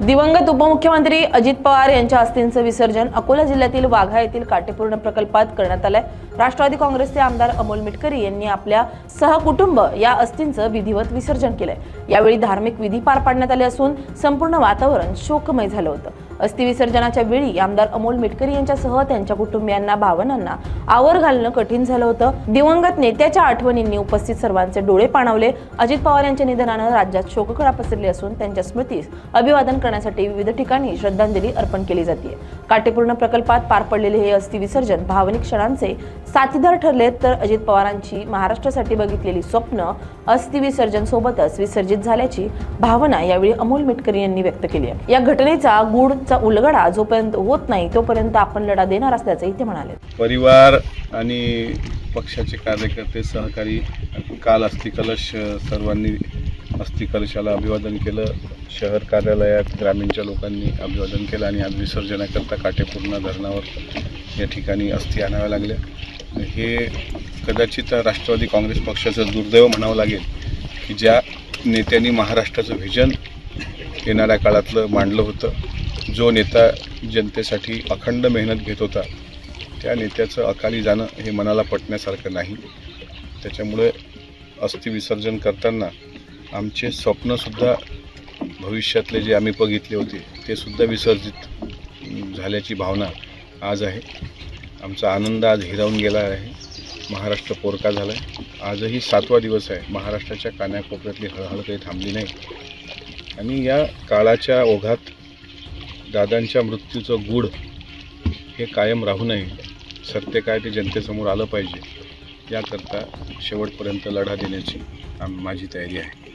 दिवंगत उपमुख्यमंत्री अजित पवार यांच्या अस्थींचं विसर्जन अकोला जिल्ह्यातील वाघा येथील काटेपूर्ण प्रकल्पात करण्यात आलंय. राष्ट्रवादी काँग्रेसचे आमदार अमोल मिटकरी यांनी आपल्या सहकुटुंब या अस्थींचं विधिवत विसर्जन केलंय. यावेळी धार्मिक विधी पार पाडण्यात आले असून संपूर्ण वातावरण शोकमय झालं होतं. अस्थि विसर्जनाच्या वेळी आमदार अमोल मिटकरी यांच्यासह त्यांच्या कुटुंबियांना भावनांना आवर घालणं कठीण झालं होतं. दिवंगत नेत्याच्या आठवणींनी उपस्थित सर्वांचे डोळे पाणावले. अजित पवार यांच्या निधनानं राज्यात शोककळा पसरली असून त्यांच्या स्मृतीस अभिवादन करण्यासाठी विविध ठिकाणी श्रद्धांजली अर्पण केली जाते काटेपूर्ण प्रकल्पात पार पडलेले हे अस्थि विसर्जन भावनिक क्षणांचे साथीदार ठरले तर अजित पवारांची महाराष्ट्रासाठी बघितलेली स्वप्न अस्थिविसर्जन सोबतच विसर्जित झाल्याची भावना यावेळी अमोल मिटकरी यांनी व्यक्त केली आहे. या घटनेचा गूढचा उलगडा जोपर्यंत होत नाही तोपर्यंत आपण लढा देणार असल्याचंही ते म्हणाले. परिवार आणि पक्षाचे कार्यकर्ते सहकारी काल अस्थिकलश सर्वांनी अस्थिकलशाला अभिवादन केलं. शहर कार्यालयात ग्रामीणच्या लोकांनी अभिवादन केलं आणि आज विसर्जनाकरता काटेपूर्ण धरणावर या ठिकाणी अस्थि आणाव्या लागल्या. हे कदाचित राष्ट्रवादी काँग्रेस पक्षाचं दुर्दैव म्हणावं लागेल की ज्या नेत्यांनी महाराष्ट्राचं व्हिजन येणाऱ्या काळातलं मांडलं होतं जो नेता जनतेसाठी अखंड मेहनत घेत होता त्या नेत्याचं अकाली जाणं हे मनाला पटण्यासारखं नाही. त्याच्यामुळे अस्थि विसर्जन करताना आमचे स्वप्नसुद्धा भविष्यातले जे आम्ही बघितले होते ते सुद्धा विसर्जित झाल्याची भावना आज आहे. आमचा आनंद आज हिरावून गेला आहे. महाराष्ट्र पोरका झाला आहे आजही सातवा दिवस आहे. महाराष्ट्राच्या कान्याकोपऱ्यातली हळहळ काही थांबली नाही. आणि या काळाच्या ओघात दादांच्या मृत्यूचं गूढ हे कायम राहू नये. सत्य काय ते जनतेसमोर आलं पाहिजे. याकरता शेवटपर्यंत लढा देण्याची आम- माझी तयारी आहे.